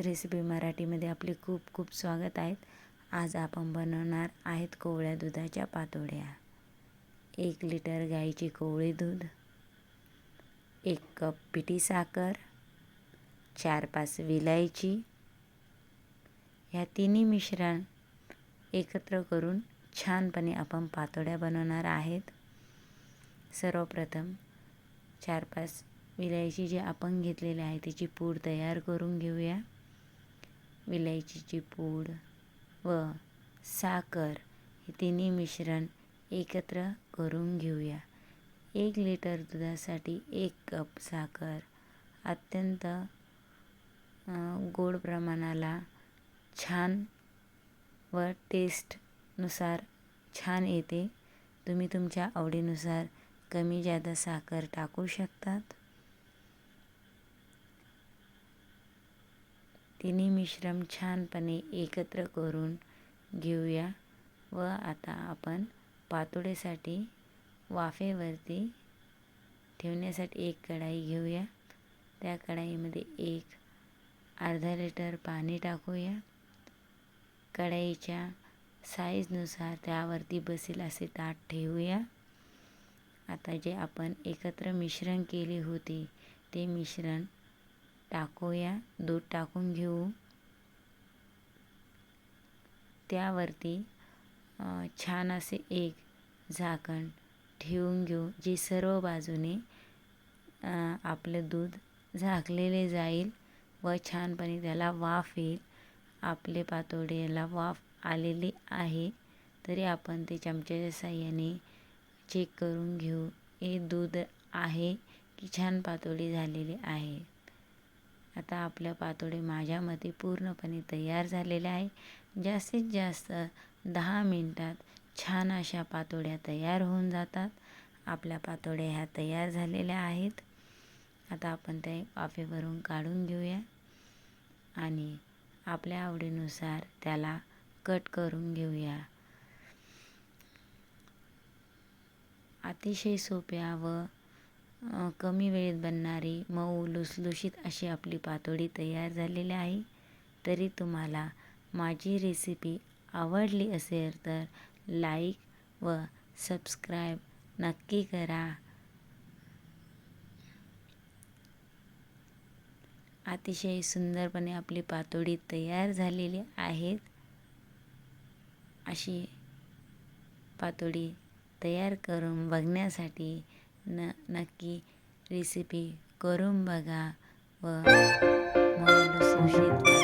Recipe मराठीमध्ये आपले खूप खूप स्वागत आहेत आज आपण बनवणार आहेत कोवळ्या दुधाच्या पातोड्या. एक लिटर गाईची कोवळी दूध एक कप पिठी साखर चार पाच विलायची. ह्या तिन्ही मिश्रण एकत्र करून छानपणे आपण पातोड्या बनवणार आहेत. सर्वप्रथम चार पाच विलायची जी आपण घेतलेली आहे त्याची पूड तयार करून घेऊया. विलायचीची पूड व साखर हे तिन्ही मिश्रण एकत्र करून घेऊया. एक लिटर दुधासाठी एक कप साखर अत्यंत गोड प्रमाणाला छान व टेस्टनुसार छान येते. तुम्ही तुमच्या आवडीनुसार कमी जादा साखर टाकू शकतात. तिन्ही मिश्रम छानपणे एकत्र करून घेऊया व आता आपण पातोळेसाठी वाफेवरती ठेवण्यासाठी एक कढाई घेऊया. त्या कढाईमध्ये एक अर्धा लिटर पाणी टाकूया. कढाईच्या साईजनुसार त्यावरती बसेल असे ताट ठेवूया. आता जे आपण एकत्र मिश्रण केले होते ते मिश्रण टाकूया. दूध टाकून घेऊ. त्यावरती छान असे एक झाकण ठेवून घेऊ जे सर्व बाजूने आपलं दूध झाकलेले जाईल व छानपणे त्याला वाफ येईल. आपले पातोड्याला वाफ आलेली आहे. तरी आपण ते चमच्याच्या साह्याने चेक करून घेऊ. हे दूध आहे की छान पातोडी झालेली आहे? आता आपल्या पातोडे माझ्या मते पूर्णपणे तयार झालेले आहे. जास्तीत जास्त दहा मिनटात छान अशा पातोड्या तयार होऊन जातात. आपल्या पातोड्या ह्या तयार झालेल्या आहेत. आता आपण त्या वाफेवरून काढून घेऊया. आणि आपल्या आवडीनुसार त्याला कट करून घेऊया. अतिशय सोप्या व कमी वेळेत बनणारी मऊ लुसलुशीत अशी आपली पातोडी तयार झालेली आहे. तरी तुम्हाला माझी रेसिपी आवडली असेल तर लाईक व सबस्क्राईब नक्की करा. अतिशय सुंदरपणे आपली पातोडी तयार झालेली आहेत अशी पातोडी तयार करून बघण्यासाठी न नक्की रेसिपी करून बघा व मऊ